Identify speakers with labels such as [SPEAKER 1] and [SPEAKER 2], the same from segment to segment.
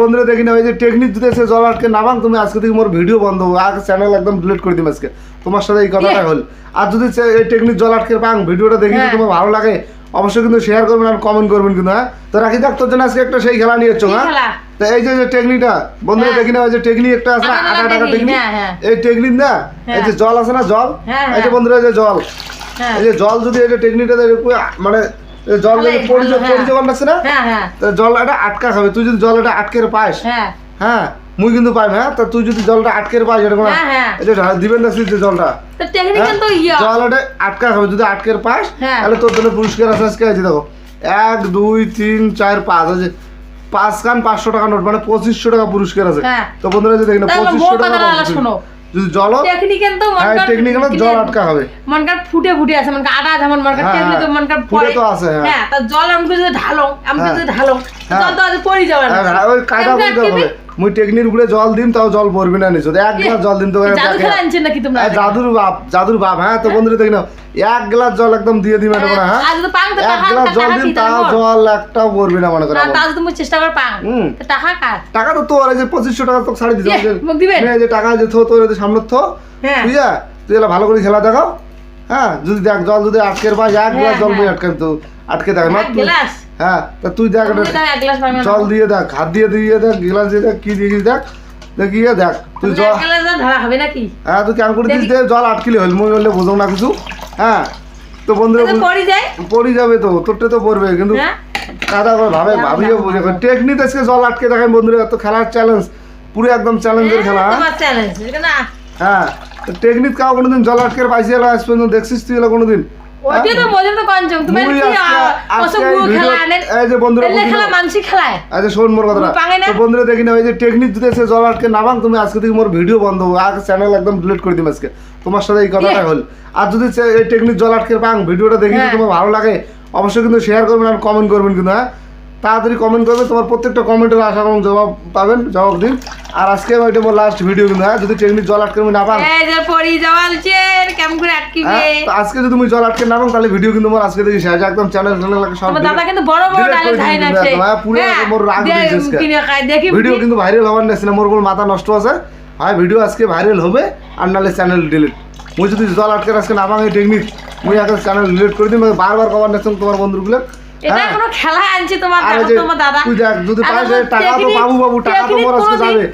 [SPEAKER 1] বন্ধুরা দেখি না ওই যে টেকনিক যদি এসে জল আটকে নামাং তুমি আজকে থেকে মোর ভিডিও বন্ধ হবে আগে চ্যানেল একদম ডিলিট করে দিম আজকে। তোমার সাথে এই কথাটা হল। আর যদি এই টেকনিক জল আটকে পাং ভিডিওটা দেখি
[SPEAKER 2] হ্যাঁ।
[SPEAKER 1] তোমার ভালো লাগে অবশ্যই কিন্তু শেয়ার করবেন আর কমেন্ট করবেন কিন্তু হ্যাঁ? তো রাখি দেখ তোর জন্য আজকে একটা সেই খেলা নিয়ে এসছো হ্যাঁ? তো এই যে টেকনিকটা বন্ধুরা
[SPEAKER 2] হ্যাঁ।
[SPEAKER 1] দেখি না ওই যে টেকনিক একটা আছে
[SPEAKER 2] আটা টাকা
[SPEAKER 1] টেকনিক
[SPEAKER 2] হ্যাঁ, হ্যাঁ।
[SPEAKER 1] এই টেকনিক না? এই। যে জল আছে না জল? এই যে। বন্ধুরা এই যে জল। এই যে জল যদি এই যে টেকনিকটা মানে জল পড়ে পড়ে
[SPEAKER 2] হ্যাঁ।
[SPEAKER 1] না?
[SPEAKER 2] হ্যাঁ হ্যাঁ
[SPEAKER 1] জল এটা আটকা খাবে। তুই যদি জল এটা আটকে পাস
[SPEAKER 2] হ্যাঁ।
[SPEAKER 1] মুই কিন্তু পাইম হ্যাঁ? তো তুই যদি জলটা আটকে পাস কোনো ঢা- দিবেন না যে জলটা?
[SPEAKER 2] তো টেকনিক? তো
[SPEAKER 1] জল এটা আটকা খাবে। যদি আটকে পাস। তাহলে তোর জন্য পুরস্কার আছে আজকে আছে দেখো। এক দুই তিন চার পাঁচ আছে পাঁচ খান পাঁচশো টাকা নোট মানে পঁচিশশো টাকা পুরস্কার আছে। তো বন্ধুরা যদি দেখি না পঁচিশশো টাকা
[SPEAKER 2] শোনো।
[SPEAKER 1] যদি জল
[SPEAKER 2] টেকনিক তো
[SPEAKER 1] হ্যাঁ জল আটকা হবে
[SPEAKER 2] মনকার ফুটে ফুটে আছে মনকার আটা যেমন মনকার
[SPEAKER 1] হ্যাঁ,
[SPEAKER 2] টেকনিক তো। মনকার
[SPEAKER 1] ফুটে তো আছে, হ্যাঁ।
[SPEAKER 2] হ্যাঁ তা জল আমাকে যদি ঢালো আমাকে। যদি ঢালো। জল তো পড়ে যাবে না
[SPEAKER 1] ওই
[SPEAKER 2] আটকেবি?
[SPEAKER 1] মুই টেকনিক উপরে জল দিন তাও জল পড়বি না নিচে এক গ্লাস জল দিন তো জাদুর বাপ জাদুর বাপ হ্যাঁ তো বন্ধুরা দেখি না এক গ্লাস জল একদম দিয়ে দিবে এটা মনে হ্যাঁ এক গ্লাস জল দিন তাও জল একটাও পড়বি না মনে করো
[SPEAKER 2] না তাও তুমি চেষ্টা করে পাং। তো টাকা কার?
[SPEAKER 1] টাকা তো তোর যে পঁচিশশো টাকা তো ছাড়ি দিতে
[SPEAKER 2] ইয়ে,
[SPEAKER 1] হবে। যে টাকা যে থো তোর সামনে থো।
[SPEAKER 2] হ্যাঁ।
[SPEAKER 1] বুঝা তুই এলা ভালো করে খেলা দেখাও। হ্যাঁ যদি দেখ জল যদি আটকের পাই এক গ্লাস জল
[SPEAKER 2] হ্যাঁ।
[SPEAKER 1] মুই আটকে তো। আটকে দেখ না তুই
[SPEAKER 2] গ্লাস?
[SPEAKER 1] হ্যাঁ তা তুই দেখ জল দিয়ে দেখ হাত দিয়ে দিয়ে দেখ গ্লাস দিয়ে দেখ কি দিয়ে দেখ দেখিয়ে দেখ তুই জল
[SPEAKER 2] হবে নাকি?
[SPEAKER 1] হ্যাঁ তুই কেমন করে দিস। দে জল আটকিলে হল মই বললে বুঝো না কিছু। হ্যাঁ তো বন্ধুরা
[SPEAKER 2] তো পড়ে যায়।
[SPEAKER 1] পড়ি যাবে তো তোরটা তো পড়বে কিন্তু
[SPEAKER 2] হ্যাঁ।
[SPEAKER 1] কাদা করে ভাবে ভাবিও বুঝে। টেকনিক আজকে জল আটকে দেখেন বন্ধুরা এত খেলার চ্যালেঞ্জ পুরো একদম চ্যালেঞ্জের খেলা হ্যাঁ?
[SPEAKER 2] না।
[SPEAKER 1] হ্যাঁ টেকনিক কাউ কোনোদিন জল আটকে পাইছি আজ পর্যন্ত দেখছিস তুই এলা কোনোদিন?
[SPEAKER 2] ওইটাই তো মজা তো কনজম তুমি কি
[SPEAKER 1] আজকে- আজকে অসবগুলো
[SPEAKER 2] খেলা আনেন
[SPEAKER 1] এই যে বন্ধুরা
[SPEAKER 2] খেলা মানসি খেলায়?
[SPEAKER 1] আচ্ছা শোন মোর কথাটা।
[SPEAKER 2] তুমি পাঙে না?
[SPEAKER 1] তো বন্ধুরা দেখি না ওই যে টেকনিক জল আটকে তুমি আজকে থেকে মোর ভিডিও বন্ধ হবে। আর চ্যানেল একদম ডিলিট করে দিম আজকে। তোমার সাথে এই কথাটা
[SPEAKER 2] ইয়ে।
[SPEAKER 1] হল। আর যদি এই টেকনিক জল আটকে পাং ভিডিওটা দেখি
[SPEAKER 2] হ্যাঁ।
[SPEAKER 1] তোমার ভালো লাগে অবশ্যই কিন্তু শেয়ার করবেন আর কমেন্ট করবেন কিন্তু হ্যাঁ? তাড়াতাড়ি কমেন্ট করবে তোমার প্রত্যেকটা কমেন্টের আশা এবং জবাব পাবেন জবাব দিন। আর আজকে মোর লাস্ট ভিডিও কিন্তু হ্যাঁ যদি টেকনিক জল আটকে না পাং
[SPEAKER 2] এই যে পড়ি যাওয়ালছে কেমন করে আটকিবে?
[SPEAKER 1] হ্যাঁ আজকে যদি তুমি জল আটকে না পাং তাহলে ভিডিও কিন্তু মোর আজকে দেখি শেষ। একদম চ্যানেল চ্যানেল সব
[SPEAKER 2] তোমার দাদা কিন্তু বড় বড় ডায়লগ না
[SPEAKER 1] একদম, হ্যাঁ, পুরো মোর রাগ
[SPEAKER 2] খাই দেখি
[SPEAKER 1] ভিডিও কিন্তু ভাইরাল হওয়ার না মোর বল মাথা নষ্ট আছে। হয় ভিডিও আজকে ভাইরাল হবে আর নাহলে চ্যানেল ডিলিট মুই যদি জল আটকে আজকে না ভাঙে টেকনিক মুই আগে চ্যানেল ডিলিট করে দিই বারবার কভার নেছেন তোমার বন্ধুগুলো
[SPEAKER 2] এটা কোনো খেলা আনছি তোমার। দেখো তোমার দাদা
[SPEAKER 1] তুই দেখ যদি
[SPEAKER 2] আর
[SPEAKER 1] টাকা তো
[SPEAKER 2] technique-
[SPEAKER 1] বাবু টাকা তো মোর আজকে যাবে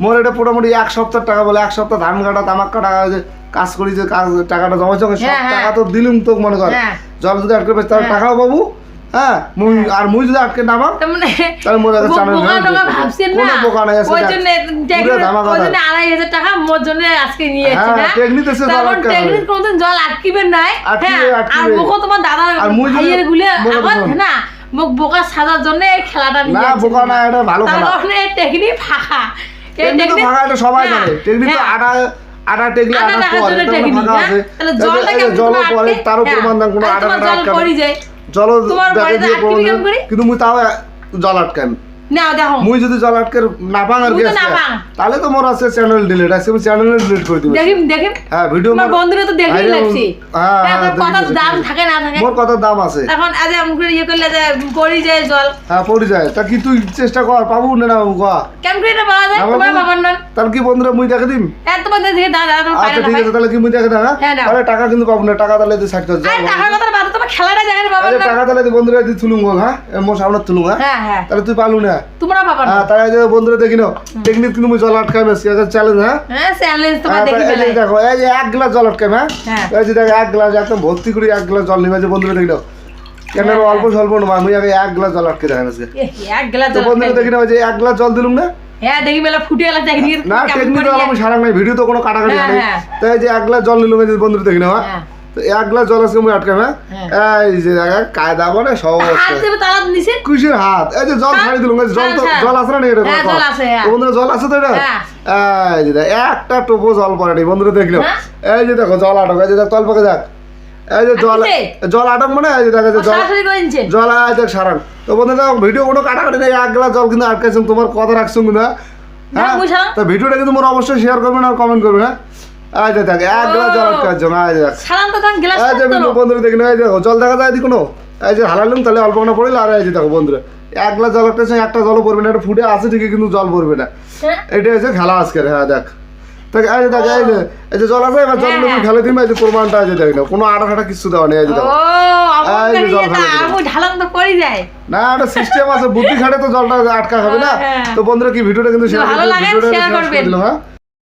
[SPEAKER 1] মোর এটা মোটামুটি এক সপ্তাহ টাকা বলে এক সপ্তাহ ধান কাটা তামাক কাটা ওই কাজ করি যে কাজ টাকাটা জমা চোখে সব। টাকা তো দিলুম তো মনে কর। জল যদি আটকে পেস তাহলে। টাকাও পাবো হ্যাঁ মুই আর মুই যদি আটকে নামাম
[SPEAKER 2] তার মানে
[SPEAKER 1] তাহলে মোর আগে
[SPEAKER 2] বো-
[SPEAKER 1] channel
[SPEAKER 2] বোকা
[SPEAKER 1] delete
[SPEAKER 2] টোকা
[SPEAKER 1] করে দিবো।
[SPEAKER 2] ভাবছেন
[SPEAKER 1] কোনো
[SPEAKER 2] না
[SPEAKER 1] নাই, আছে
[SPEAKER 2] ওই জন্য
[SPEAKER 1] পুরো
[SPEAKER 2] technique-
[SPEAKER 1] ধামাকা
[SPEAKER 2] ওই জন্য আড়াই হাজার টাকা মোর জন্য আজকে নিয়ে এসেছি
[SPEAKER 1] হ্যাঁ,
[SPEAKER 2] না
[SPEAKER 1] technique এসে জল আটকাবে।
[SPEAKER 2] জল নাই হ্যাঁ আর মুখও তোমার দাদা ভাইয়ের গুলে আমার না মুখ বোকা সাজার জন্য এই খেলাটা নিয়ে
[SPEAKER 1] না, বোকা না, এটা ভালো খেলা।
[SPEAKER 2] তার মানে টেকনিক ফাঁকা এই
[SPEAKER 1] টেকনিক ফাঁকা এটা সবাই জানে টেকনিক তো। আটা আটা টেকনিক
[SPEAKER 2] আটা
[SPEAKER 1] আটা
[SPEAKER 2] টাকার
[SPEAKER 1] পরে
[SPEAKER 2] জন্য
[SPEAKER 1] এটা ফাঁকা? আছে
[SPEAKER 2] তাহলে জলটা কেমন
[SPEAKER 1] জলও
[SPEAKER 2] তোমার
[SPEAKER 1] পরে
[SPEAKER 2] আটকে?
[SPEAKER 1] তারও। প্রমাণ দেন কোনো
[SPEAKER 2] আর
[SPEAKER 1] আটা
[SPEAKER 2] জল পড়ে যায়।
[SPEAKER 1] জল
[SPEAKER 2] তোমার বাড়িতে
[SPEAKER 1] দিয়ে
[SPEAKER 2] কেমন করে?
[SPEAKER 1] কিন্তু মুই তাও জল আটকান
[SPEAKER 2] দেখো।
[SPEAKER 1] মুই যদি জল আটকে না পাং। তাহলে তো মোর আছে চ্যানেল ডিলিট আছে আমি চ্যানেল ডিলিট করে দিব।
[SPEAKER 2] দেখিম দেখিম।
[SPEAKER 1] হ্যাঁ ভিডিও
[SPEAKER 2] আমার বন্ধুরা তো দেখেই লাগছে।
[SPEAKER 1] হ্যাঁ
[SPEAKER 2] হ্যাঁ, কথা দাম থাকে না থাকে।
[SPEAKER 1] মোর কত দাম আছে?
[SPEAKER 2] এখন আজ আমি করে ইয়ে করলে যে পড়ি যায় জল।
[SPEAKER 1] হ্যাঁ পড়ি যায়। তা কি তুই চেষ্টা কর পাবো না না বাবু
[SPEAKER 2] কেন করে না পাওয়া যায়? তোমার বাবার নাম?
[SPEAKER 1] তাহলে কি বন্ধুরা মুই দেখে দিম?
[SPEAKER 2] হ্যাঁ দেখে
[SPEAKER 1] আচ্ছা ঠিক আছে তাহলে কি মুই দেখে হ্যাঁ টাকা কিন্তু পাবো না টাকা তাহলে তুই ষাট
[SPEAKER 2] আর টাকার কথা বাদ তোমার খেলাটা যায় না বাবার
[SPEAKER 1] আরে টাকা তাহলে বন্ধুরা তুই তুলুম গো, হ্যাঁ? মোর সামনে তুলুম হ্যাঁ? তাহলে তুই পালু না।
[SPEAKER 2] তোমরা বাবার নাম
[SPEAKER 1] হ্যাঁ তাহলে বন্ধুরা দেখি নাও। টেকনিক কিন্তু মুই জল চ্যালেঞ্জ হ্যাঁ?
[SPEAKER 2] চ্যালেঞ্জ তোমার দেখি
[SPEAKER 1] এই দেখো এই যে এক গ্লাস জল হ্যাঁ? এই যে দেখো এক গ্লাস একদম ভর্তি করে এক গ্লাস জল নিবে যে বন্ধুরা দেখি নাও। কেন অল্প স্বল্প না মুই আগে এক গ্লাস জল আটকে
[SPEAKER 2] এক গ্লাস জল
[SPEAKER 1] বন্ধুরা
[SPEAKER 2] খাই।
[SPEAKER 1] দেখি নাও যে এক গ্লাস জল দিলুম না?
[SPEAKER 2] হ্যাঁ দেখি মেলা ফুটে গেল দেখি
[SPEAKER 1] না টেকনিক আমি সারাং নাই ভিডিও তো কোনো কাটাকাটি নেই। যে এক গ্লাস জল নিলুম এই বন্ধুরা দেখি নাও তো এক গ্লাস জল আজকে মুই আটকাই এই যে কায়দা সব
[SPEAKER 2] হাত
[SPEAKER 1] কুশির এই যে জল ছাড়ি দিলুম জল তো
[SPEAKER 2] হ্যাঁ,
[SPEAKER 1] জল আছে না এটা
[SPEAKER 2] হ্যাঁ, জল আছে, হ্যাঁ।
[SPEAKER 1] বন্ধুরা জল আছে তো এটা?
[SPEAKER 2] হ্যাঁ।
[SPEAKER 1] এই যে একটা টোপো জল পড়ে নি বন্ধুরা দেখল। এই যে দেখো জল আটক এই যে দেখ তল পাকে দেখ। এই যে জল জল আটক মানে এই যে দেখ এই জল সারান। তো বন্ধুরা ভিডিও কোনো কাটাকাটি নেই। এক গ্লাস জল কিন্তু আটকাইছেন। তোমার কথা রাখছো হ্যাঁ? হ্যাঁ?
[SPEAKER 2] মুই সারাং।
[SPEAKER 1] তো ভিডিওটা কিন্তু মোর অবশ্যই শেয়ার করবেন আর কমেন্ট করবেন হ্যাঁ? এই দেখ এক গ্লাস জল না এই যে দেখ।
[SPEAKER 2] সালাম তো তখন গ্লাস
[SPEAKER 1] এই যে বন্ধুরা দেখি এই দেখো জল দেখা যায় কোনো? এই যে তাহলে অল্প না পড়িল আর এই যে দেখো বন্ধুরা এক গ্লাস জল একটা জলও পড়বে না এটা ফুটে আছে ঠিকই কিন্তু জল পড়বে না।
[SPEAKER 2] হ্যাঁ?
[SPEAKER 1] এটা হচ্ছে খেলা আজকের হ্যাঁ দেখ। দেখ এই তাকে এই যে এই যে জল আছে এবার জল
[SPEAKER 2] হ্যাঁ,
[SPEAKER 1] ফেলে
[SPEAKER 2] হ্যাঁ।
[SPEAKER 1] দিবে এই যে প্রমাণটা আজ দেখ না। কোনো আটা ফাটা কিছু দেওয়া নেই এই যে
[SPEAKER 2] ও
[SPEAKER 1] দেখো এই জল ফেলে
[SPEAKER 2] তো পড়ে যায়।
[SPEAKER 1] না একটা সিস্টেম আছে বুদ্ধি খাটে তো জলটা আটকা হবে না।
[SPEAKER 2] হ্যাঁ।
[SPEAKER 1] তো বন্ধুরা কি ভিডিওটা কিন্তু share
[SPEAKER 2] ভালো লাগে,
[SPEAKER 1] ভিডিওটা
[SPEAKER 2] share করবেন।
[SPEAKER 1] হ্যাঁ?